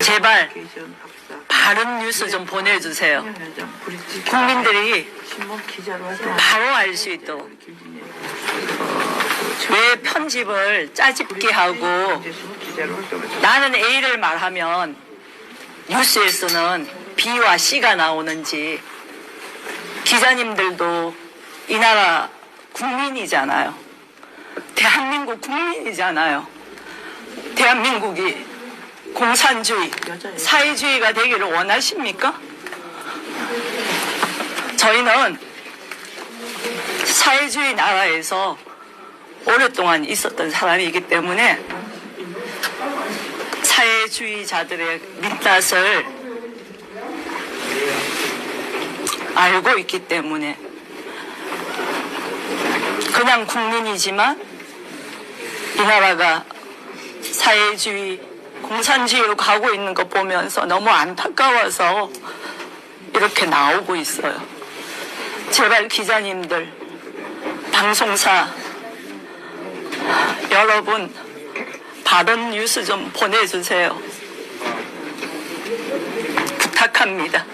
제발 바른 뉴스 좀 보내주세요. 국민들이 신문 기자로 활동 바로 알 수 있도록 왜 편집을 짜집게 하고 나는 A를 말하면 뉴스에서는 B와 C가 나오는지 기자님들도 이 나라 국민이잖아요. 대한민국 국민이잖아요. 대한민국이 공산주의, 사회주의가 되기를 원하십니까? 저희는 사회주의 나라에서 오랫동안 있었던 사람이기 때문에 사회주의자들의 민낯을 알고 있기 때문에 그냥 국민이지만 이 나라가 사회주의, 공산주의로 가고 있는 거 보면서 너무 안타까워서 이렇게 나오고 있어요. 제발 기자님들, 방송사, 여러분, 바른 뉴스 좀 보내주세요. 부탁합니다.